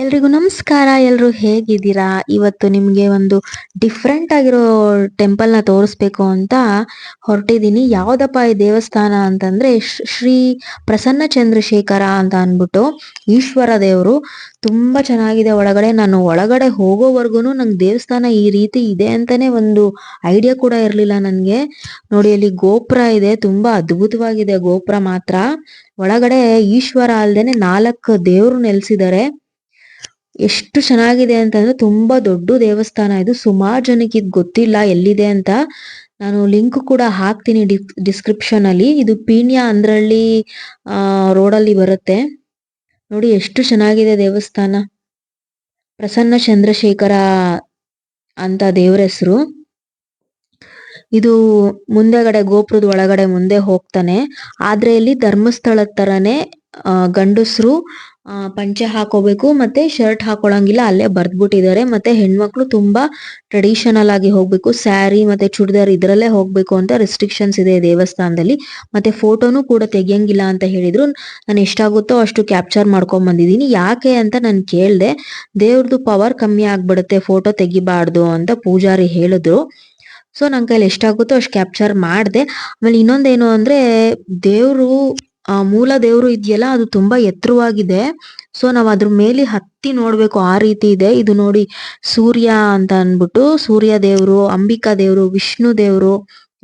ಎಲ್ರಿಗೂ ನಮಸ್ಕಾರ, ಎಲ್ರು ಹೇಗಿದ್ದೀರಾ? ಇವತ್ತು ನಿಮ್ಗೆ ಒಂದು ಡಿಫ್ರೆಂಟ್ ಆಗಿರೋ ಟೆಂಪಲ್ನ ತೋರಿಸ್ಬೇಕು ಅಂತ ಹೊರಟಿದ್ದೀನಿ. ಯಾವ್ದಪ್ಪ ಈ ದೇವಸ್ಥಾನ ಅಂತಂದ್ರೆ ಶ್ರೀ- ಪ್ರಸನ್ನ ಚಂದ್ರಶೇಖರ ಅಂತ ಅನ್ಬಿಟ್ಟು ಈಶ್ವರ ದೇವರು. ತುಂಬಾ ಚೆನ್ನಾಗಿದೆ. ಒಳಗಡೆ ನಾನು ಒಳಗಡೆ ಹೋಗೋವರ್ಗುನು ನಂಗೆ ದೇವಸ್ಥಾನ ಈ ರೀತಿ ಇದೆ ಅಂತಾನೆ ಒಂದು ಐಡಿಯಾ ಕೂಡ ಇರ್ಲಿಲ್ಲ ನನ್ಗೆ. ನೋಡಿ, ಅಲ್ಲಿ ಗೋಪುರ ಇದೆ. ತುಂಬಾ ಅದ್ಭುತವಾಗಿದೆ ಗೋಪುರ ಮಾತ್ರ. ಒಳಗಡೆ ಈಶ್ವರ ಅಲ್ದೇನೆ ನಾಲ್ಕು ದೇವ್ರು ನೆಲೆಸಿದ್ದಾರೆ. ಎಷ್ಟು ಚೆನ್ನಾಗಿದೆ ಅಂತಂದ್ರೆ ತುಂಬಾ ದೊಡ್ಡ ದೇವಸ್ಥಾನ ಇದು. ಸುಮಾರು ಜನಕ್ಕೆ ಇದು ಗೊತ್ತಿಲ್ಲ ಎಲ್ಲಿದೆ ಅಂತ. ನಾನು ಲಿಂಕ್ ಕೂಡ ಹಾಕ್ತೀನಿ ಡಿಸ್ಕ್ರಿಪ್ಷನ್ ಅಲ್ಲಿ. ಇದು ಪೀಣ್ಯ ಅಂದ್ರಳ್ಳಿ, ಆ ಅಲ್ಲಿ ಬರುತ್ತೆ. ನೋಡಿ ಎಷ್ಟು ಚೆನ್ನಾಗಿದೆ ದೇವಸ್ಥಾನ. ಪ್ರಸನ್ನ ಚಂದ್ರಶೇಖರ ಅಂತ ದೇವ್ರ ಹೆಸರು. ಇದು ಮುಂದೆಗಡೆ, ಗೋಪುರದ ಒಳಗಡೆ ಮುಂದೆ ಹೋಗ್ತಾನೆ. ಆದ್ರೆ ಇಲ್ಲಿ ಧರ್ಮಸ್ಥಳದ ತರನೇ ಗಂಡಸರು ಪಂಚೆ ಹಾಕೋಬೇಕು, ಮತ್ತೆ ಶರ್ಟ್ ಹಾಕೊಳಂಗಿಲ್ಲ ಅಲ್ಲೇ ಬರ್ದ್ಬಿಟ್ಟಿದ್ದಾರೆ, ಮತ್ತೆ ಹೆಣ್ಮಕ್ಳು ತುಂಬಾ ಟ್ರೆಡಿಷನಲ್ ಆಗಿ ಹೋಗ್ಬೇಕು ಸ್ಯಾರಿ ಮತ್ತೆ ಚೂಡಿದಾರ್ ಇದ್ರಲ್ಲೇ ಹೋಗ್ಬೇಕು ಅಂತ ರೆಸ್ಟ್ರಿಕ್ಷನ್ಸ್ ಇದೆ ದೇವಸ್ಥಾನದಲ್ಲಿ, ಮತ್ತೆ ಫೋಟೋನು ಕೂಡ ತೆಗಿಯಂಗಿಲ್ಲ ಅಂತ ಹೇಳಿದ್ರು. ನಾನು ಎಷ್ಟಾಗುತ್ತೋ ಅಷ್ಟು ಕ್ಯಾಪ್ಚರ್ ಮಾಡ್ಕೊಂಡ್ ಬಂದಿದೀನಿ ಯಾಕೆ ಅಂತ ನಾನು ಕೇಳ್ದೆ ದೇವ್ರದ್ದು ಪವರ್ ಕಮ್ಮಿ ಆಗ್ಬಿಡುತ್ತೆ ಫೋಟೋ ತೆಗಿಬಾರ್ದು ಅಂತ ಪೂಜಾರಿ ಹೇಳಿದ್ರು. ಸೊ ನನ್ ಕೈಲಿ ಎಷ್ಟಾಗುತ್ತೋ ಅಷ್ಟು ಕ್ಯಾಪ್ಚರ್ ಮಾಡ್ದೆ. ಆಮೇಲೆ ಇನ್ನೊಂದೇನು ಅಂದ್ರೆ, ದೇವ್ರು ಆ ಮೂಲ ದೇವರು ಇದೆಯಲ್ಲ, ಅದು ತುಂಬಾ ಎತ್ತರವಾಗಿದೆ. ಸೊ ನಾವ್ ಅದ್ರ ಮೇಲೆ ಹತ್ತಿ ನೋಡ್ಬೇಕು, ಆ ರೀತಿ ಇದೆ. ಇದು ನೋಡಿ ಸೂರ್ಯ ಅಂತ ಅನ್ಬಿಟ್ಟು, ಸೂರ್ಯ ದೇವರು, ಅಂಬಿಕಾ ದೇವರು, ವಿಷ್ಣು ದೇವರು,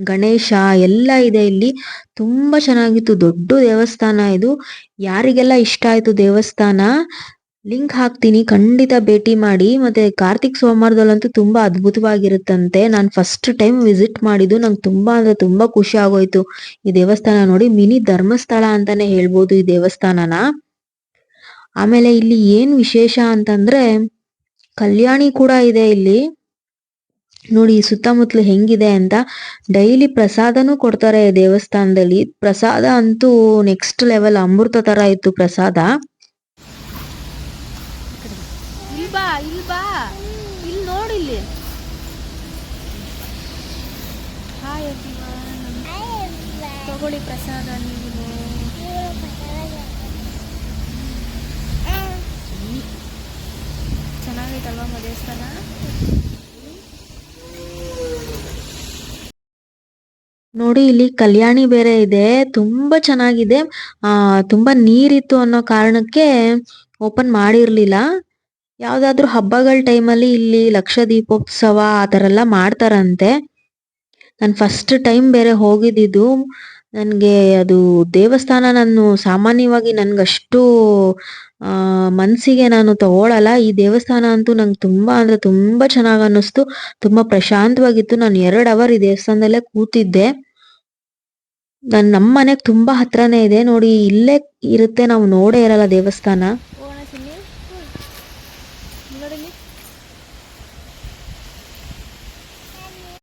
ಗಣೇಶ ಎಲ್ಲ ಇದೆ ಇಲ್ಲಿ. ತುಂಬಾ ಚೆನ್ನಾಗಿತ್ತು, ದೊಡ್ಡ ದೇವಸ್ಥಾನ ಇದು. ಯಾರಿಗೆಲ್ಲ ಇಷ್ಟ ಆಯ್ತು ದೇವಸ್ಥಾನ? ಲಿಂಕ್ ಹಾಕ್ತೀನಿ. ಖಂಡಿತ ಭೇಟಿ ಮಾಡಿ. ಮತ್ತೆ ಕಾರ್ತಿಕ್ ಸೋಮವಾರದಲ್ಲಂತೂ ತುಂಬಾ ಅದ್ಭುತವಾಗಿರುತ್ತಂತೆ. ನಾನು ಫಸ್ಟ್ ಟೈಮ್ ವಿಸಿಟ್ ಮಾಡಿದ್ದು. ನಂಗೆ ತುಂಬಾ ಅಂದ್ರೆ ತುಂಬಾ ಖುಷಿ ಆಗೋಯ್ತು. ಈ ದೇವಸ್ಥಾನ ನೋಡಿ, ಮಿನಿ ಧರ್ಮಸ್ಥಳ ಅಂತಾನೆ ಹೇಳ್ಬೋದು ಈ ದೇವಸ್ಥಾನನ. ಆಮೇಲೆ ಇಲ್ಲಿ ಏನ್ ವಿಶೇಷ ಅಂತಂದ್ರೆ, ಕಲ್ಯಾಣಿ ಕೂಡ ಇದೆ ಇಲ್ಲಿ. ನೋಡಿ ಸುತ್ತಮುತ್ತಲು ಹೆಂಗಿದೆ ಅಂತ. ಡೈಲಿ ಪ್ರಸಾದನೂ ಕೊಡ್ತಾರೆ ದೇವಸ್ಥಾನದಲ್ಲಿ. ಪ್ರಸಾದ ಅಂತೂ ನೆಕ್ಸ್ಟ್ ಲೆವೆಲ್ ಅಮೃತ ತರ ಇತ್ತು ಪ್ರಸಾದ ಇಲ್ಲಿ ಬಾ, ಇಲ್ಲಿ ಬಾ. ಇಲ್ಲಿ ನೋಡಿಲ್ಲಿ ಹಾಯ್ ತಗೊಳ್ಳಿ ಪ್ರಸಾದ ನೀವು. ಚೆನ್ನಾಗೈತಲ್ವಾ ದೇವಸ್ಥಾನ? ನೋಡಿ, ಇಲ್ಲಿ ಕಲ್ಯಾಣಿ ಬೇರೆ ಇದೆ. ತುಂಬಾ ಚೆನ್ನಾಗಿದೆ. ಆ, ತುಂಬಾ ನೀರಿತ್ತು ಅನ್ನೋ ಕಾರಣಕ್ಕೆ ಓಪನ್ ಮಾಡಿರ್ಲಿಲ್ಲ. ಯಾವ್ದಾದ್ರು ಹಬ್ಬಗಳ ಟೈಮಲ್ಲಿ ಇಲ್ಲಿ ಲಕ್ಷ ದೀಪೋತ್ಸವ ಆ ಥರ ಎಲ್ಲ ಮಾಡ್ತಾರಂತೆ. ನಾನು ಫಸ್ಟ್ ಟೈಮ್ ಬೇರೆ ಹೋಗಿದ್ದಿದ್ದು ನನಗೆ ಅದು ದೇವಸ್ಥಾನ ನಾನು ಸಾಮಾನ್ಯವಾಗಿ ನನ್ಗಷ್ಟು ಮನಸ್ಸಿಗೆ ನಾನು ತಗೊಳಲ್ಲ. ಈ ದೇವಸ್ಥಾನ ಅಂತೂ ನಂಗೆ ತುಂಬಾ ಅಂದ್ರೆ ತುಂಬಾ ಚೆನ್ನಾಗಿ ಅನ್ನಿಸ್ತು. ತುಂಬಾ ಪ್ರಶಾಂತವಾಗಿತ್ತು. ನಾನು ಎರಡು ಅವರ್ ಈ ದೇವಸ್ಥಾನದಲ್ಲೇ ಕೂತಿದ್ದೆ. ನಾನು ನಮ್ಮ ಮನೆಗೆ ತುಂಬಾ ಹತ್ರನೇ ಇದೆ. ನೋಡಿ ಇಲ್ಲೇ ಇರುತ್ತೆ. ನಾವು ನೋಡೇ ಇರಲ್ಲ ದೇವಸ್ಥಾನ. നിങ്ങളുടെ